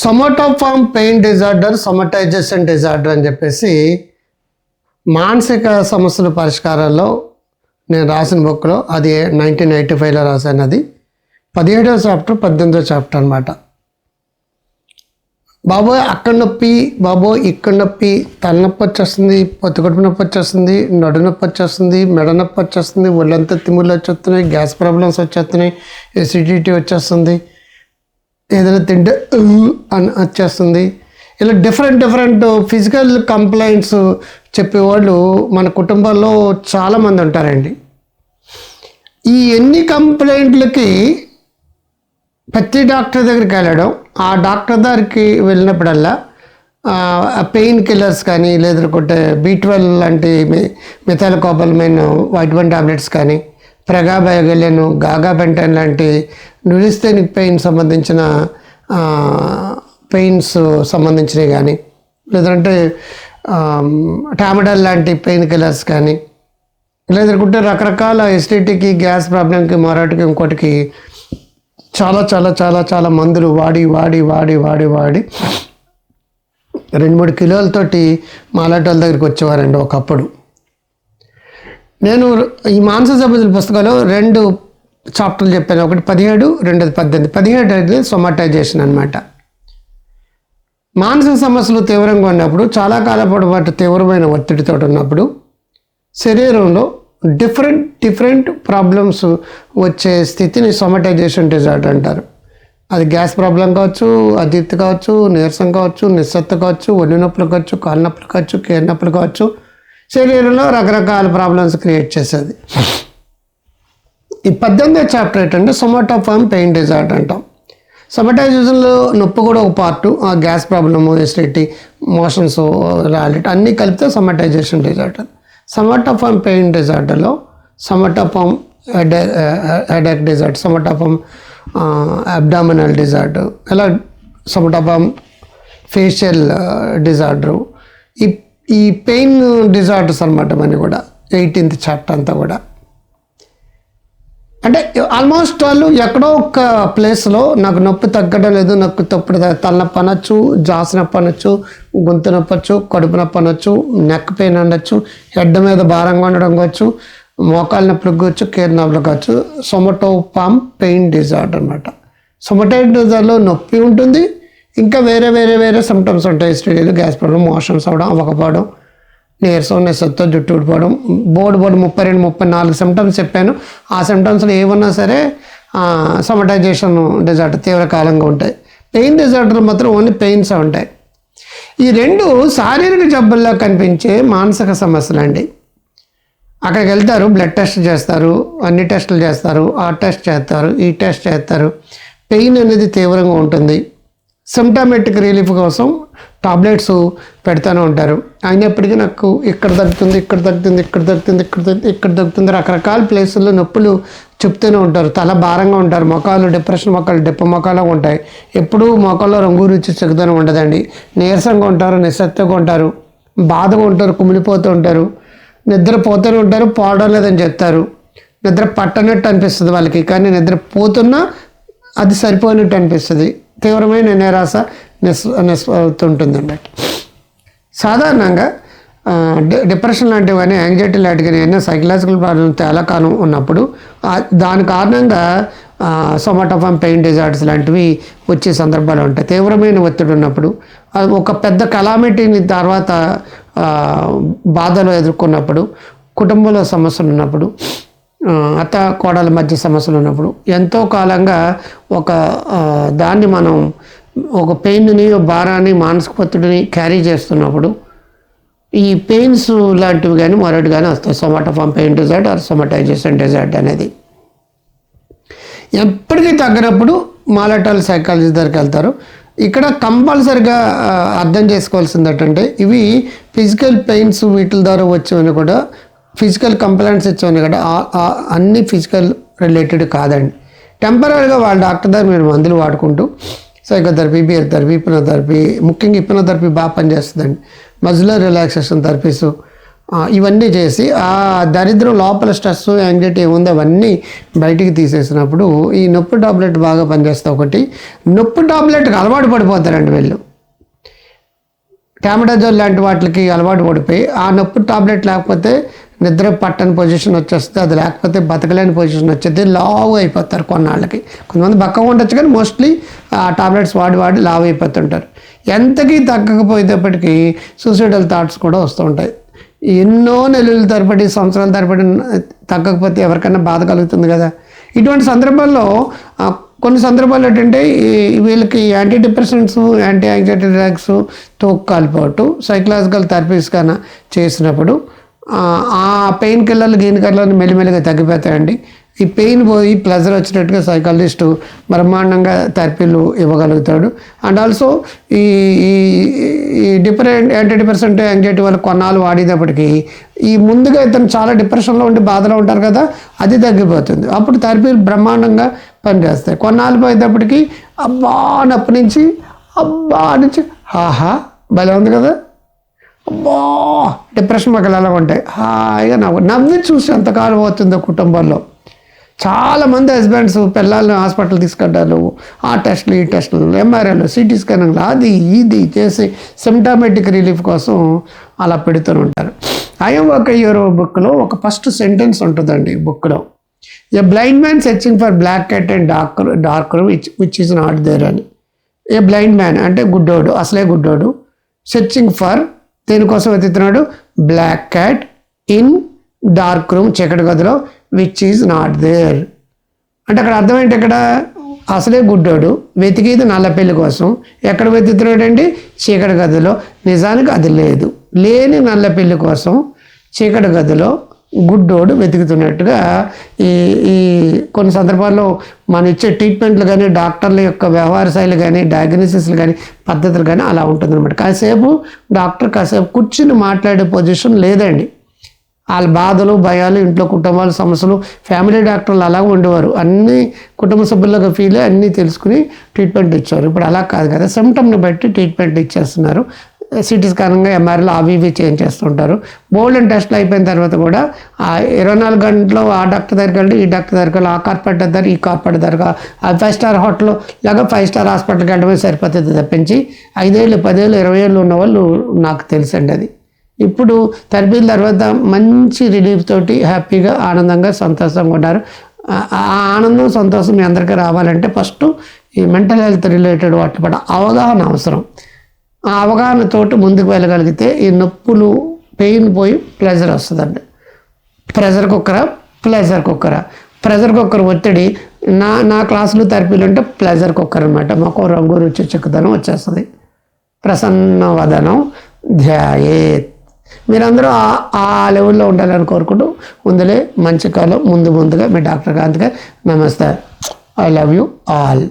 Somatoform pain disorder somatization disorder అని చెప్పేసి మానసిక సమస్యల పరిష్కారాల్లో నేను రాసిన బుక్లో అది నైన్టీన్ ఎయిటీ ఫైవ్లో రాశాను అది పదిహేడో చాప్టర్ పద్దెనిమిదో చాప్టర్ అనమాట బాబోయ్ అక్కడ నొప్పి బాబోయ్ ఇక్కడ నొప్పి తలనొప్పి వచ్చేస్తుంది పొత్తికొడుపు నొప్పి వచ్చేస్తుంది నడు నొప్పి వచ్చేస్తుంది మెడ నొప్పి వచ్చేస్తుంది ఒళ్ళంతా తిమ్ములు వచ్చేస్తున్నాయి గ్యాస్ ప్రాబ్లమ్స్ వచ్చేస్తున్నాయి ఎసిడిటీ వచ్చేస్తుంది. ఏదైనా తింటే అని వచ్చేస్తుంది. ఇలా డిఫరెంట్ డిఫరెంట్ ఫిజికల్ కంప్లైంట్స్ చెప్పేవాళ్ళు మన కుటుంబాల్లో చాలామంది ఉంటారండి. ఈ ఎన్ని కంప్లైంట్లకి ప్రతి డాక్టర్ దగ్గరికి వెళ్ళడం ఆ డాక్టర్ దగ్గరికి వెళ్ళినప్పుడల్లా పెయిన్ కిల్లర్స్ కానీ లేదంటే బీ ట్వెల్వ్ లాంటి మిథాల్ వైట్ వన్ టాబ్లెట్స్ కానీ ప్రగాబయోగెలియన్ గాగా పెంటన్ లాంటి న్యూరిస్థెనిక్ పెయిన్ సంబంధించిన పెయిన్స్ సంబంధించినవి కానీ లేదంటే టామడల్ లాంటి పెయిన్ కిల్లర్స్ కానీ లేదంటే రకరకాల ఎసిడిటీకి గ్యాస్ ప్రాబ్లంకి మరొకటికి ఇంకోటికి చాలా చాలా చాలా చాలా మందులు వాడి వాడి వాడి వాడి వాడి రెండు మూడు కిలోలతోటి మాలాటోల దగ్గరికి వచ్చేవారండి ఒకప్పుడు. నేను ఈ మాంస సంబంధించిన పుస్తకంలో రెండు చాప్టర్లు చెప్పాను. ఒకటి పదిహేడు రెండోది పద్దెనిమిది. పదిహేడు అనేది సొమాటైజేషన్ అనమాట మానసిక సమస్యలు తీవ్రంగా ఉన్నప్పుడు చాలా కాలం పాటు తీవ్రమైన ఒత్తిడితో ఉన్నప్పుడు శరీరంలో డిఫరెంట్ డిఫరెంట్ ప్రాబ్లమ్స్ వచ్చే స్థితిని సొమటైజేషన్ డిజార్డర్ అంటారు. అది గ్యాస్ ప్రాబ్లం కావచ్చు అదీప్తి కావచ్చు నీరసం కావచ్చు నిస్సత్తు కావచ్చు ఒళ్ళు నొప్పులు కావచ్చు కాళ్ళ నొప్పులు కావచ్చు కేర్ నొప్పులు కావచ్చు శరీరంలో రకరకాల ప్రాబ్లమ్స్ క్రియేట్ చేసేది. ఈ పద్దెనిమిదో చాప్టర్ ఏంటంటే సొమాటోఫామ్ పెయిన్ డిజార్ట్ అంటాం. సొమటైజేషన్లో నొప్పి కూడా ఒక పార్టు ఆ గ్యాస్ ప్రాబ్లము ఎసిడిటీ మోషన్స్ రాలిట్ అన్నీ కలిపితే somatization disorder somatoform pain డిజార్డర్లో somatoform headache disorder somatoform abdominal disorder ఇలా సమటోఫామ్ ఫేషియల్ డిజార్డరు ఈ ఈ పెయిన్ డిజార్డర్స్ అనమాట మన కూడా. ఎయిటీన్త్ చాప్టర్ అంతా కూడా. అంటే ఆల్మోస్ట్ వాళ్ళు ఎక్కడో ఒక ప్లేస్లో నాకు నొప్పి తగ్గడం లేదు నాకు తప్పుడు తలనొప్పి అనొచ్చు జాస్ నొప్పి అనొచ్చు గొంతు నొప్పి వచ్చు కడుపు నొప్పి అనొచ్చు నెక్ పెయిన్ అనొచ్చు హెడ్ మీద భారంగా ఉండడం కావచ్చు మోకాలు నొప్పులకు కావచ్చు కేర్ నొప్పులు కావచ్చు సొమటో పామ్ పెయిన్ డిజార్డర్ అనమాట సొమటో డిజార్డర్లో నొప్పి ఉంటుంది ఇంకా వేరే వేరే వేరే సిమ్టమ్స్ ఉంటాయి. స్టడీలు గ్యాస్ ప్రాబ్లం మోషన్స్ అవడం అవ్వకపోవడం నీరసం నిస్సత్తో జుట్టు ఊడిపోవడం. బోర్డు బోర్డు ముప్పై రెండు ముప్పై నాలుగు సిమ్టమ్స్ చెప్పాను. ఆ సిమ్టమ్స్లో ఏమన్నా సరే సమటైజేషన్ డిజార్డర్ తీవ్రకాలంగా ఉంటాయి. పెయిన్ డిజార్డర్ మాత్రం ఓన్లీ పెయిన్స్ ఉంటాయి. ఈ రెండు శారీరక జబ్బుల్లో కనిపించే మానసిక సమస్యలు అండి. అక్కడికి వెళ్తారు బ్లడ్ టెస్ట్ చేస్తారు అన్ని టెస్టులు చేస్తారు ఆ టెస్ట్ చేస్తారు ఈ టెస్ట్ చేస్తారు. పెయిన్ అనేది తీవ్రంగా ఉంటుంది. సిమ్టమెటిక్ రిలీఫ్ కోసం టాబ్లెట్స్ పెడతానే ఉంటారు. అయినప్పటికీ నాకు ఇక్కడ తగ్గుతుంది ఇక్కడ తగ్గుతుంది ఇక్కడ తగ్గుతుంది ఇక్కడ తగ్గుతుంది ఇక్కడ తగ్గుతుంది రకరకాల ప్లేసుల్లో నొప్పులు చెప్తూనే ఉంటారు. తల భారంగా ఉంటారు మొఖాలు డిప్రెషన్ మొక్కలు డిప్ప మొక్కలు ఉంటాయి. ఎప్పుడూ మొక్కల్లో రంగు రుచి చెక్కుతూనే ఉండదండి. నీరసంగా ఉంటారు నిస్సత్తుగా ఉంటారు బాధగా ఉంటారు కుమిలిపోతూ ఉంటారు నిద్రపోతూనే ఉంటారు పోవడం లేదని చెప్తారు. నిద్ర పట్టనట్టు అనిపిస్తుంది వాళ్ళకి కానీ నిద్ర పోతున్నా అది సరిపోయినట్టు అనిపిస్తుంది. తీవ్రమైన నిరాశ నిస్ నిస్తుంటుందండి సాధారణంగా డిప్రెషన్ లాంటివి డిప్రెషన్ లాంటివన్నీ యాంగ్జైటీ లాంటివి ఏమైనా సైకలాజికల్ ప్రాబ్లమ్ చాలా కాలం ఉన్నప్పుడు దాని కారణంగా సొమాటోఫామ్ పెయిన్ డిజార్డ్స్ లాంటివి వచ్చే సందర్భాలు ఉంటాయి. తీవ్రమైన ఒత్తిడి ఉన్నప్పుడు అది ఒక పెద్ద కలామిటీని తర్వాత బాధలు ఎదుర్కొన్నప్పుడు కుటుంబంలో సమస్యలు ఉన్నప్పుడు అత్త కోడల మధ్య సమస్యలు ఉన్నప్పుడు ఎంతో కాలంగా ఒక దాన్ని మనం ఒక పెయిన్ని భారాన్ని మానసిక ఒత్తిడిని క్యారీ చేస్తున్నప్పుడు ఈ పెయిన్స్ లాంటివి కానీ మరొకటి కానీ వస్తాయి. సొమాటోఫామ్ పెయిన్ డిజార్ట్ ఆర్ సొమాటైజేషన్ డిజార్ట్ అనేది. ఎప్పటికీ తగ్గినప్పుడు మాలటాల్ సైకాలజీ దగ్గరికి వెళ్తారు. ఇక్కడ కంపల్సరిగా అర్థం చేసుకోవాల్సింది ఏంటంటే ఇవి ఫిజికల్ పెయిన్స్ వీటి ద్వారా వచ్చేవని కూడా ఫిజికల్ కంప్లైంట్స్ ఇచ్చాను కదా అన్ని ఫిజికల్ రిలేటెడ్ కాదండి. టెంపరీగా వాళ్ళ డాక్టర్ దగ్గర మీరు మందులు వాడుకుంటూ సైకోథెరపీ బియర్ థెరపీ థెరపీ ముఖ్యంగా థెరపీ బాగా పనిచేస్తుందండి. మధ్యలో రిలాక్సేషన్ థెరపీస్ ఇవన్నీ చేసి ఆ దరిద్రం లోపల స్ట్రెస్ యాంగ్జైటీ ఏముందో అవన్నీ బయటికి తీసేసినప్పుడు ఈ నొప్పి టాబ్లెట్ బాగా పనిచేస్తే ఒకటి నొప్పి టాబ్లెట్కి అలవాటు పడిపోతారండి వీళ్ళు. టామడాజోల్ లాంటి వాటికి అలవాటు పడిపోయి ఆ నొప్పి టాబ్లెట్ లేకపోతే నిద్ర పట్టని పొజిషన్ వచ్చేస్తుంది అది లేకపోతే బతకలేని పొజిషన్ వచ్చేది లావు అయిపోతారు కొన్నాళ్ళకి. కొంతమంది బక్కగా ఉండొచ్చు కానీ మోస్ట్లీ ఆ టాబ్లెట్స్ వాడి వాడి లావు అయిపోతుంటారు. ఎంతకీ తగ్గకపోయేటప్పటికీ సూసైడల్ థాట్స్ కూడా వస్తూ ఉంటాయి. ఎన్నో నెలల తరబడి సంవత్సరాల తరబడి తగ్గకపోతే ఎవరికైనా బాధ కలుగుతుంది కదా? ఇటువంటి సందర్భాల్లో కొన్ని సందర్భాలు ఏంటంటే వీళ్ళకి యాంటీ డిప్రెషన్స్ యాంటీ యాంగ్జైటీ డ్రగ్స్తో కలిపోటు సైకలాజికల్ థెరపీస్ కన్నా చేసినప్పుడు ఆ, పెయిన్ కిల్లర్లు గీన్ కిల్లర్లు మెల్లిమెల్లిగా తగ్గిపోతాయండి. ఈ పెయిన్ పోయి ప్లెజర్ వచ్చినట్టుగా సైకాలజిస్ట్ బ్రహ్మాండంగా థెరపీలు ఇవ్వగలుగుతాడు. అండ్ ఆల్సో ఈ ఈ ఈ యాంటీ డిప్రెసెంట్ యాంగ్జైటీ వాళ్ళు కొన్నాళ్ళు వాడేటప్పటికీ ఈ ముందుగా ఇతను చాలా డిప్రెషన్లో ఉండి బాధలో ఉంటారు కదా అది తగ్గిపోతుంది. అప్పుడు థెరపీలు బ్రహ్మాండంగా పనిచేస్తాయి. కొన్నాళ్ళు పోయేటప్పటికి అబ్బా నొప్పి నుంచి అబ్బా నుంచి ఆహా భలే ఉంది కదా. అబ్బా డిప్రెషన్ ఒకలాగా ఎలా ఉంటాయి. హాయిగా నవ్వు నవ్వి చూసి ఎంతకాలం అవుతుందో కుటుంబంలో. చాలామంది హస్బెండ్స్ పిల్లల్ని హాస్పిటల్ తీసుకెళ్ళారు. ఆ టెస్టులు ఈ టెస్టులు ఎంఆర్ఐలు సిటీ స్కానింగ్లు అది ఇది చేసి సిమ్టామెటిక్ రిలీఫ్ కోసం అలా పెడుతూ ఉంటారు. ఐఎమ్ ఒక యూరో బుక్లో ఒక ఫస్ట్ సెంటెన్స్ ఉంటుందండి బుక్లో a blind man searching for black cat and dark dark room which which is not there అని. ఏ బ్లైండ్ మ్యాన్ అంటే గుడ్డోడు అసలే గుడ్డోడు. సెర్చింగ్ ఫర్ దేనికోసం వెతుకుతున్నాడు? Black cat in dark room చీకటి గదిలో. విచ్ ఈజ్ నాట్ దేర్ అంటే అక్కడ అర్థం ఏంటి ఇక్కడ అసలే గుడ్డోడు వెతికేది నల్ల పెళ్ళి కోసం. ఎక్కడ వెతుకుతున్నాడండి? చీకటి గదిలో. నిజానికి అది లేదు. లేని నల్ల పెళ్ళి కోసం చీకటి గదిలో గుడ్డోడు వెతుకుతున్నట్టుగా ఈ ఈ కొన్ని సందర్భాల్లో మనం ఇచ్చే ట్రీట్మెంట్లు కానీ డాక్టర్ల యొక్క వ్యవహార శైలి కానీ డయాగ్నోసిస్లు కానీ పద్ధతులు కానీ అలా ఉంటుందన్నమాట. కాసేపు డాక్టర్ కాసేపు కూర్చుని మాట్లాడే పొజిషన్ లేదండి. వాళ్ళ బాధలు భయాలు ఇంట్లో కుటుంబాలు సమస్యలు ఫ్యామిలీ డాక్టర్లు అలా ఉండేవారు. అన్ని కుటుంబ సభ్యులకు ఫీల్ అన్నీ తెలుసుకుని ట్రీట్మెంట్ ఇచ్చారు ఇప్పుడు అలా కాదు కదా. సిమ్టమ్ని బట్టి ట్రీట్మెంట్ ఇచ్చేస్తున్నారు. సిటీ స్కానింగ్ ఎంఆర్ఎల్ అవి ఇవి చేంజ్ చేస్తుంటారు. బోల్డ్ టెస్ట్లు అయిపోయిన తర్వాత కూడా ఆ ఇరవై నాలుగు గంటలు ఆ డాక్టర్ దగ్గరికి వెళ్ళి ఈ డాక్టర్ దగ్గరికి వెళ్ళి ఆ కార్పొరేట్ దగ్గర ఈ కార్పొరేట్ దగ్గర ఆ ఫైవ్ స్టార్ హోటల్ లాగా ఫైవ్ స్టార్ హాస్పిటల్కి వెళ్ళడమే సరిపోతుంది తప్పించి ఐదేళ్ళు పదేళ్ళు ఇరవై ఏళ్ళు ఉన్న వాళ్ళు నాకు తెలుసండి అది. ఇప్పుడు థెరపీల తర్వాత మంచి రిలీఫ్ తోటి హ్యాపీగా ఆనందంగా సంతోషంగా ఉన్నారు. ఆ ఆనందం సంతోషం మీ అందరికీ రావాలంటే ఫస్ట్ ఈ మెంటల్ హెల్త్ రిలేటెడ్ వాటి పట్ల అవగాహన అవసరం. ఆ అవగాహనతోటి ముందుకు వెళ్ళగలిగితే ఈ నొప్పులు పెయిన్ పోయి ప్లెజర్ వస్తుందండి. Pressure cooker pleasure cooker pressure cooker ఒత్తిడి నా నా క్లాసులు థెరపీలు అంటే ప్లెజర్ కుక్కర్ అనమాట మాకు రంగు రుచి చిక్కుదనం వచ్చేస్తుంది. ప్రసన్న వదనం ధ్యాయేత్. మీరందరూ ఆ- ఆ లెవెల్లో ఉండాలని కోరుకుంటూ ముందులే మంచి కాలం ముందు ముందుగా మీ డాక్టర్ కాంతిగా నమస్తే. I love you all